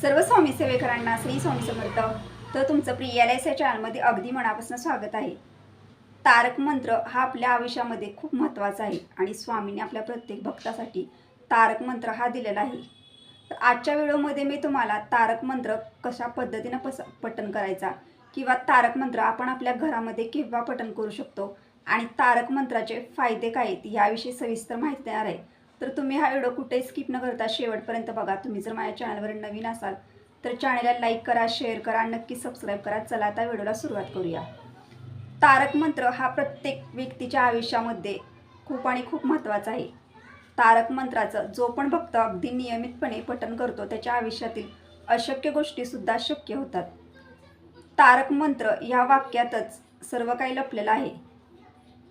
सर्व स्वामी सेवेकरांना श्री स्वामी समर्थ. तर तुमचं प्रिय या चॅनलमध्ये अगदी मनापासून स्वागत आहे. तारक मंत्र हा आपल्या आयुष्यामध्ये खूप महत्त्वाचा आहे आणि स्वामीने आपल्या प्रत्येक भक्तासाठी तारक मंत्र हा दिलेला आहे. तर आजच्या व्हिडिओमध्ये मी तुम्हाला तारक मंत्र कशा पद्धतीनं पस पठण करायचा किंवा तारक मंत्र आपण आपल्या घरामध्ये केव्हा पठण करू शकतो आणि तारक मंत्राचे फायदे काय आहेत याविषयी सविस्तर माहिती देणार आहे. तर तुम्ही हा व्हिडिओ कुठेही स्किप न करता शेवटपर्यंत बघा. तुम्ही जर माझ्या चॅनलवर नवीन असाल तर चॅनलला लाईक करा शेअर करा आणि नक्की सबस्क्राईब करा. चला आता व्हिडिओला सुरुवात करूया. तारक मंत्र हा प्रत्येक व्यक्तीच्या आयुष्यामध्ये खूप आणि खूप महत्त्वाचा आहे. तारक मंत्राचं जो पण भक्त अगदी नियमितपणे पठण करतो त्याच्या आयुष्यातील अशक्य गोष्टीसुद्धा शक्य होतात. तारक मंत्र या वाक्यातच सर्व काही लपलेलं आहे.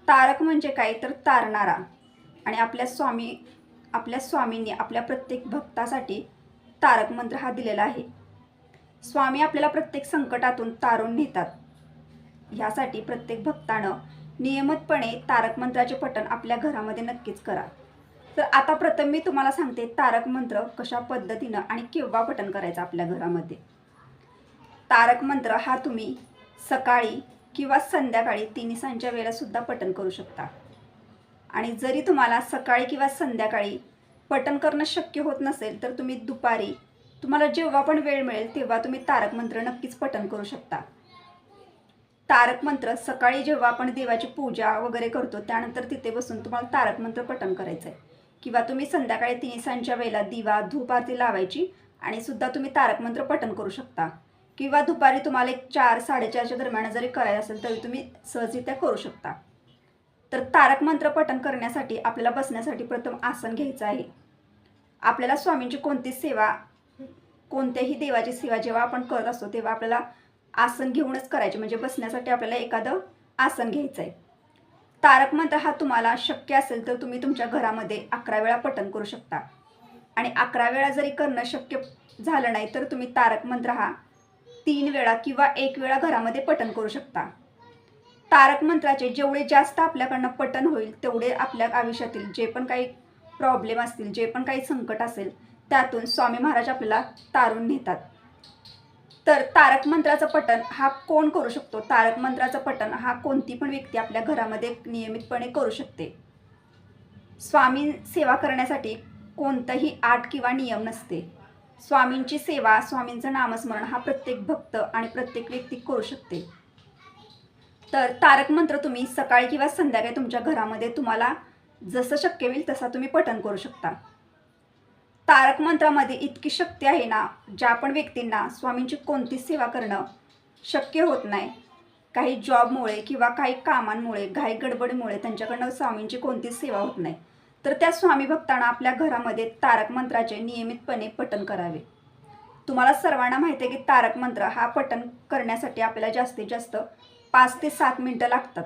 तारक म्हणजे काय? तर तारणारा. आणि आपल्या स्वामी आपल्या स्वामींनी आपल्या प्रत्येक भक्तासाठी तारक मंत्र हा दिलेला आहे. स्वामी आपल्याला प्रत्येक संकटातून तारून नेतात. ह्यासाठी प्रत्येक भक्तानं नियमितपणे तारक मंत्राचे पठण आपल्या घरामध्ये नक्कीच करा. तर आता प्रथम मी तुम्हाला सांगते तारक मंत्र कशा पद्धतीनं आणि केव्हा पठण करायचं आपल्या घरामध्ये. तारक मंत्र हा तुम्ही सकाळी किंवा संध्याकाळी तिन्ही सांच्या वेळेलासुद्धा पठण करू शकता. आणि जरी तुम्हाला सकाळी किंवा संध्याकाळी पठण करणं शक्य होत नसेल तर तुम्ही दुपारी तुम्हाला जेव्हा पण वेळ मिळेल तेव्हा तुम्ही तारक मंत्र नक्कीच पठण करू शकता. तारक मंत्र सकाळी जेव्हा आपण देवाची पूजा वगैरे करतो त्यानंतर तिथे बसून तुम्हाला तारक मंत्र पठण करायचं आहे किंवा तुम्ही संध्याकाळी तिन्ही सांच्या वेळेला दिवा धूप आरती लावायची आणि सुद्धा तुम्ही तारक मंत्र पठण करू शकता. किंवा दुपारी तुम्हाला एक चार साडेचारच्या दरम्यान जरी करायचं असेल तरी तुम्ही सहजरित्या करू शकता. तर तारक मंत्र पठण करण्यासाठी आपल्याला बसण्यासाठी प्रथम आसन घ्यायचं आहे. आपल्याला स्वामींची कोणती सेवा कोणत्याही देवाची सेवा जेव्हा आपण करत असतो तेव्हा आपल्याला आसन घेऊनच करायचे. म्हणजे बसण्यासाठी आपल्याला एखादं आसन घ्यायचं आहे. तारक मंत्र हा तुम्हाला शक्य असेल तर तुम्ही तुमच्या घरामध्ये अकरा वेळा पठण करू शकता. आणि अकरा वेळा जरी करणं शक्य झालं नाही तर तुम्ही तारक मंत्र हा तीन वेळा किंवा एक वेळा घरामध्ये पठण करू शकता. तारक मंत्राचे जेवढे जास्त आपल्याकडनं पटन होईल तेवढे आपल्या आयुष्यातील जे पण काही प्रॉब्लेम असतील जे पण काही संकट असेल त्यातून स्वामी महाराज आपल्याला तारून नेतात. तर तारक मंत्राचं पठण हा कोण करू शकतो? तारक मंत्राचं पठण हा कोणती पण व्यक्ती आपल्या घरामध्ये नियमितपणे करू शकते. स्वामी सेवा करण्यासाठी कोणताही आट किंवा नियम नसते. स्वामींची सेवा स्वामींचं नामस्मरण हा प्रत्येक भक्त आणि प्रत्येक व्यक्ती करू शकते. तर तारक मंत्र तुम्ही सकाळी किंवा संध्याकाळी तुमच्या घरामध्ये तुम्हाला जसं शक्य होईल तसा तुम्ही पठण करू शकता. तारक मंत्रामध्ये इतकी शक्ती आहे ना ज्या पण व्यक्तींना स्वामींची कोणतीच सेवा करणं शक्य होत नाही. काही जॉबमुळे किंवा काही कामांमुळे घाई गडबडीमुळे त्यांच्याकडनं स्वामींची कोणतीच सेवा होत नाही. तर त्या स्वामी भक्तांना आपल्या घरामध्ये तारक मंत्राचे नियमितपणे पठण करावे. तुम्हाला सर्वांना माहिती आहे की तारक मंत्र हा पठण करण्यासाठी आपल्याला जास्तीत जास्त पाच ते सात मिनटं लागतात.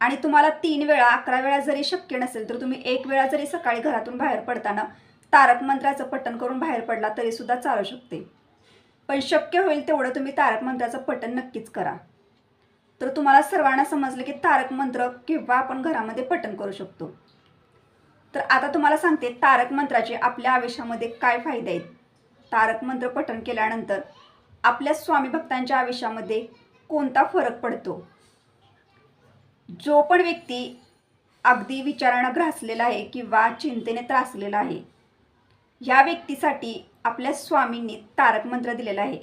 आणि तुम्हाला तीन वेळा अकरा वेळा जरी शक्य नसेल तर तुम्ही एक वेळा जरी सकाळी घरातून बाहेर पडताना तारक मंत्राचं पठण करून बाहेर पडला तरी सुद्धा चालू शकते. पण शक्य होईल तेवढं तुम्ही तारक मंत्राचं पठण नक्कीच करा. तर तुम्हाला सर्वांना समजलं की तारक मंत्र किंवा आपण घरामध्ये पठण करू शकतो. तर आता तुम्हाला सांगते तारक मंत्राचे आपल्या आयुष्यामध्ये काय फायदे आहेत? तारक मंत्र पठण केल्यानंतर आपल्या स्वामी भक्तांच्या आयुष्यामध्ये कोणता फरक पडतो? जो पण व्यक्ती अगदी विचारानं ग्रासलेला आहे किंवा चिंतेने त्रासलेला आहे ह्या व्यक्तीसाठी आपल्या स्वामींनी तारक मंत्र दिलेला आहे.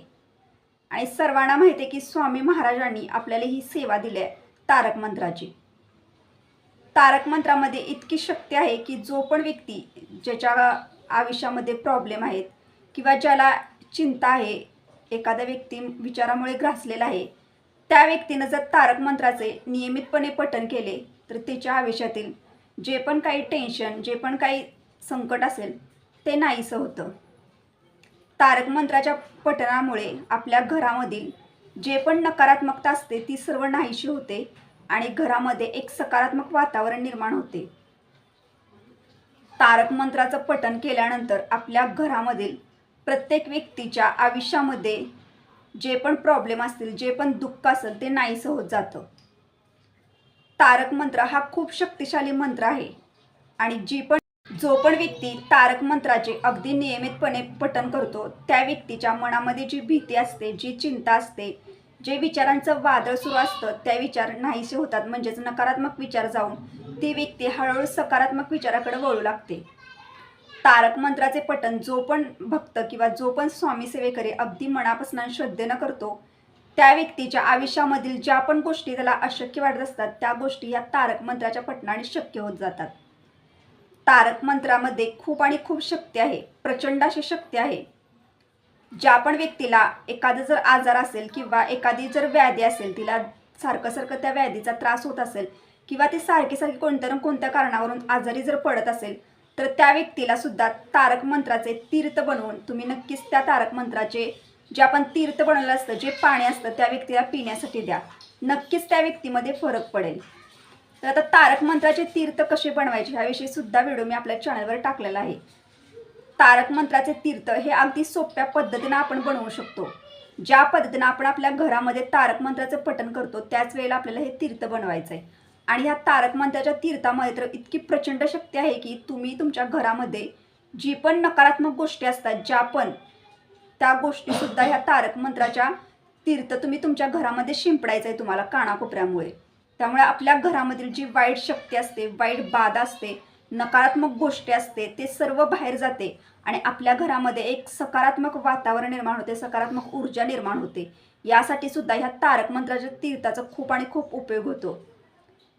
आणि सर्वांना माहिती आहे की स्वामी महाराजांनी आपल्याला ही सेवा दिली आहे तारक मंत्राची. तारक मंत्रामध्ये इतकी शक्ती आहे की जो पण व्यक्ती ज्याच्या आयुष्यामध्ये प्रॉब्लेम आहेत किंवा ज्याला चिंता आहे एखाद्या व्यक्ती विचारामुळे ग्रासलेला आहे त्या व्यक्तीनं जर तारक मंत्राचे नियमितपणे पठन केले तर त्याच्या आयुष्यातील जे पण काही टेन्शन जे पण काही संकट असेल ते नाहीसं होतं. तारक मंत्राच्या पठणामुळे आपल्या घरामधील जे पण नकारात्मकता असते ती सर्व नाहीशी होते आणि घरामध्ये एक सकारात्मक वातावरण निर्माण होते. तारक मंत्राचं पठण केल्यानंतर आपल्या घरामधील प्रत्येक व्यक्तीच्या आयुष्यामध्ये जे पण प्रॉब्लेम असतील जे पण दुःख असेल ते नाहीसं होत जातं. तारक मंत्र हा खूप शक्तिशाली मंत्र आहे. आणि जी पण जो पण व्यक्ती तारक मंत्राचे अगदी नियमितपणे पठन करतो त्या व्यक्तीच्या मनामध्ये जी भीती असते जी चिंता असते जे विचारांचं वादळ सुरू असतं त्या विचार नाहीसे होतात. म्हणजेच नकारात्मक विचार जाऊन ती व्यक्ती हळूहळू सकारात्मक विचाराकडे वळू लागते. तारक मंत्राचे पठण जो पण भक्त किंवा जो पण स्वामी सेवेकरी अगदी मनापासून श्रद्धेनं करतो त्या व्यक्तीच्या आयुष्यामधील ज्या पण गोष्टी त्याला अशक्य वाटत असतात त्या गोष्टी या तारक मंत्राच्या पठणाने शक्य होत जातात. तारक मंत्रामध्ये खूप आणि खूप शक्ती आहे प्रचंड अशी शक्ती आहे. ज्या पण व्यक्तीला एखादा जर आजार असेल किंवा एखादी जर व्याधी असेल तिला सारखं सारखं त्या व्याधीचा त्रास होत असेल किंवा ती सारखी सारखी कोणत्या ना कोणत्या कारणावरून आजारी जर पडत असेल तर त्या व्यक्तीला सुद्धा तारक मंत्राचे तीर्थ बनवून तुम्ही नक्कीच त्या तारक मंत्राचे जे आपण तीर्थ बनवलं असतं जे पाणी असतं त्या व्यक्तीला पिण्यासाठी द्या. नक्कीच त्या व्यक्तीमध्ये फरक पडेल. तर आता तारक मंत्राचे तीर्थ कसे बनवायचे ह्याविषयी सुद्धा व्हिडिओ मी आपल्या चॅनलवर टाकलेला आहे. तारक मंत्राचे तीर्थ हे अगदी सोप्या पद्धतीनं आपण बनवू शकतो. ज्या पद्धतीनं आपण आपल्या घरामध्ये तारक मंत्राचं पठण करतो त्याच वेळेला आपल्याला हे तीर्थ बनवायचं आहे आणि ह्या तारक मंत्राच्या तीर्थामध्ये तर इतकी प्रचंड शक्ती आहे की तुम्ही तुमच्या घरामध्ये जी पण नकारात्मक गोष्टी असतात ज्या पण त्या गोष्टीसुद्धा ह्या तारक मंत्राच्या तीर्थ तुम्ही तुमच्या घरामध्ये शिंपडायचं आहे तुम्हाला कानाकोपऱ्यामुळे. त्यामुळे आपल्या घरामधील जी वाईट शक्ती असते वाईट बाधा असते नकारात्मक गोष्टी असते ते सर्व बाहेर जाते आणि आपल्या घरामध्ये एक सकारात्मक वातावरण निर्माण होते सकारात्मक ऊर्जा निर्माण होते. यासाठी सुद्धा ह्या तारक मंत्राच्या तीर्थाचा खूप आणि खूप उपयोग होतो.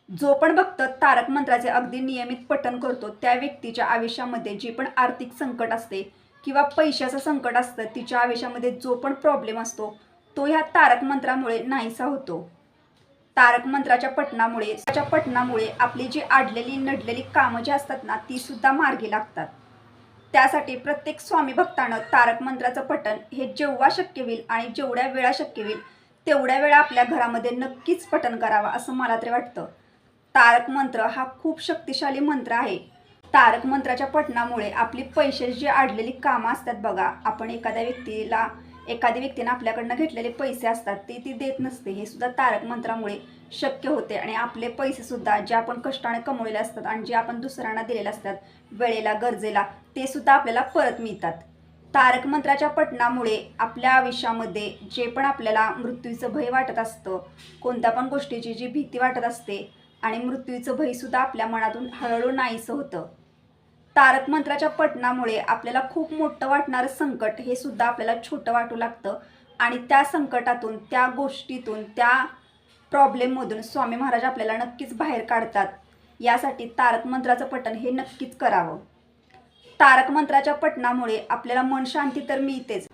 जो पण भक्त तारक मंत्राचे अगदी नियमित पठण करतो त्या व्यक्तीच्या आयुष्यामध्ये जी पण आर्थिक संकट असते किंवा पैशाचं संकट असतं तिच्या आयुष्यामध्ये जो पण प्रॉब्लेम असतो तो ह्या तारक मंत्रामुळे नाहीसा होतो. तारक मंत्राच्या पठणामुळे त्याच्या पठणामुळे आपली जी आडलेली नडलेली कामं जी असतात ना ती सुद्धा मार्गी लागतात. त्यासाठी प्रत्येक स्वामी भक्तानं तारक मंत्राचं पठण हे जेव्हा शक्य होईल आणि जेवढ्या वेळा शक्य होईल तेवढ्या वेळा आपल्या घरामध्ये नक्कीच पठण करावा असं मला तरी वाटतं. तारक मंत्र हा खूप शक्तिशाली मंत्र आहे. तारक मंत्राच्या पठणामुळे आपली पैसे जी आडलेली कामं असतात बघा आपण एखाद्या व्यक्तीला एखाद्या व्यक्तीनं आपल्याकडनं घेतलेले पैसे असतात ते ती देत नसते. हे सुद्धा तारक मंत्रामुळे शक्य होते आणि आपले पैसे सुद्धा जे आपण कष्टाने कमवलेले असतात आणि जे आपण दुसऱ्यांना दिलेले असतात वेळेला गरजेला ते सुद्धा आपल्याला परत मिळतात. तारक मंत्राच्या पठणामुळे आपल्या आयुष्यामध्ये जे पण आपल्याला मृत्यूचं भय वाटत असतं कोणत्या पण गोष्टीची जी भीती वाटत असते आणि मृत्यूचं भयसुद्धा आपल्या मनातून हळूहळू नाहीसं होतं. तारक मंत्राच्या पठणामुळे आपल्याला खूप मोठं वाटणारं संकट हे सुद्धा आपल्याला छोटं वाटू लागतं आणि त्या संकटातून त्या गोष्टीतून त्या प्रॉब्लेममधून स्वामी महाराज आपल्याला नक्कीच बाहेर काढतात. यासाठी तारक मंत्राचं पठण हे नक्कीच करावं. तारक मंत्राच्या पठणामुळे आपल्याला मन शांती तर मिळतेच.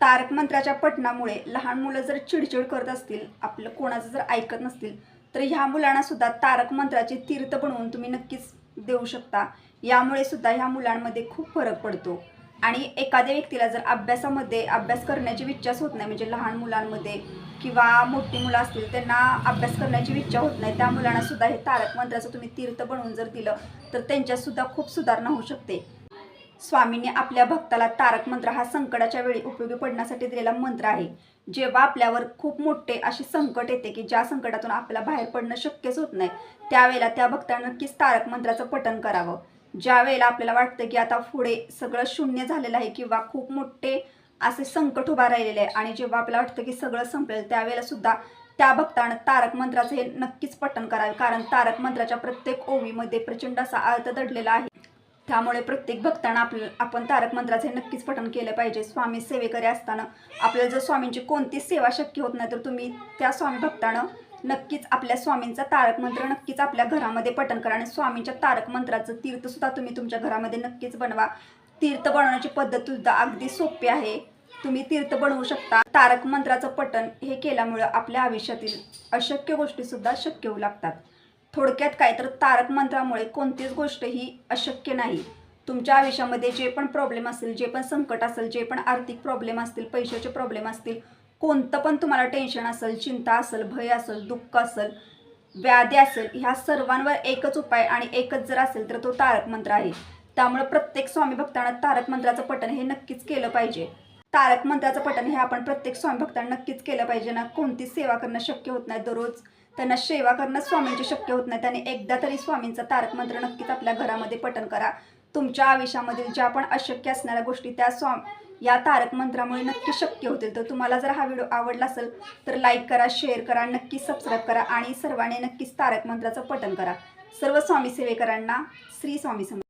तारक मंत्राच्या पठणामुळे लहान मुलं जर चिडचिड करत असतील आपलं कोणाचं जर ऐकत नसतील तर ह्या मुलांना सुद्धा तारक मंत्राचे तीर्थ बनवून तुम्ही नक्कीच देऊ शकता. यामुळे सुद्धा ह्या मुलांमध्ये खूप फरक पडतो. आणि एखाद्या व्यक्तीला जर अभ्यासामध्ये अभ्यास करण्याची इच्छाच होत नाही म्हणजे लहान मुलांमध्ये किंवा मोठी मुलं असतील त्यांना अभ्यास करण्याची इच्छा होत नाही. त्या मुलांना सुद्धा हे तारक मंत्राचं तुम्ही तीर्थ बनवून जर दिलं तर त्यांच्यातसुद्धा खूप सुधारणा होऊ शकते. स्वामींनी आपल्या भक्ताला तारक मंत्र हा संकटाच्या वेळी उपयोगी पडण्यासाठी दिलेला मंत्र आहे. जेव्हा आपल्यावर खूप मोठे असे संकट येते की ज्या संकटातून आपल्याला बाहेर पडणं शक्यच होत नाही त्यावेळेला त्या भक्तानं नक्कीच तारक मंत्राचं पठण करावं. ज्या वेळेला आपल्याला वाटतं की आता पुढे सगळं शून्य झालेलं आहे किंवा खूप मोठे असे संकट उभा राहिलेले आहे आणि जेव्हा आपल्याला वाटतं की सगळं संपलेलं त्यावेळेला सुद्धा त्या भक्तानं तारक मंत्राचं हे नक्कीच पठण करावे. कारण तारक मंत्राच्या प्रत्येक ओवीमध्ये प्रचंड असा अर्थ दडलेला आहे. त्यामुळे प्रत्येक भक्तांना आपल्या आपण तारक मंत्राचे नक्कीच पठण केलं पाहिजे. स्वामी सेवेकरी असताना आपल्याला जर स्वामींची कोणतीच सेवा शक्य होत नाही तर तुम्ही त्या स्वामी भक्तानं नक्कीच आपल्या स्वामींचा तारक मंत्र नक्कीच आपल्या घरामध्ये पठण करा. आणि स्वामींच्या तारक मंत्राचं तीर्थसुद्धा तुम्ही तुमच्या घरामध्ये नक्कीच बनवा. तीर्थ बनवण्याची पद्धत सुद्धा अगदी सोपी आहे. तुम्ही तीर्थ बनवू शकता. तारक मंत्राचं पठण हे केल्यामुळं आपल्या आयुष्यातील अशक्य गोष्टीसुद्धा शक्य होऊ लागतात. थोडक्यात काय तर तारक मंत्रामुळे कोणतीच गोष्ट ही अशक्य नाही. तुमच्या आयुष्यामध्ये जे पण प्रॉब्लेम असतील जे पण संकट असेल जे पण आर्थिक प्रॉब्लेम असतील पैशाचे प्रॉब्लेम असतील कोणतं पण तुम्हाला टेन्शन असेल चिंता असेल भय असेल दुःख असेल व्याधी असेल ह्या सर्वांवर एकच उपाय आणि एकच जर असेल तर तो तारक मंत्र आहे. त्यामुळे प्रत्येक स्वामी भक्तांना तारक मंत्राचं पठण हे नक्कीच केलं पाहिजे. तारक मंत्राचं पठण हे आपण प्रत्येक स्वामी भक्तांना नक्कीच केलं पाहिजे ना? कोणतीच सेवा करणं शक्य होत नाही दररोज? त्यांना सेवा करणं स्वामींचे शक्य होत नाही. त्याने एकदा तरी स्वामींचा तारक मंत्र नक्कीच आपल्या घरामध्ये पठण करा. तुमच्या आयुष्यामधील ज्या पण अशक्य असणाऱ्या गोष्टी त्या स्वा या तारक मंत्रामुळे नक्की शक्य होतील. तर तुम्हाला जर हा व्हिडिओ आवडला असेल तर लाईक करा शेअर करा नक्की सबस्क्राईब करा आणि सर्वांनी नक्कीच तारक मंत्राचं पठण करा. सर्व स्वामी सेवेकरांना श्री स्वामी समर्थ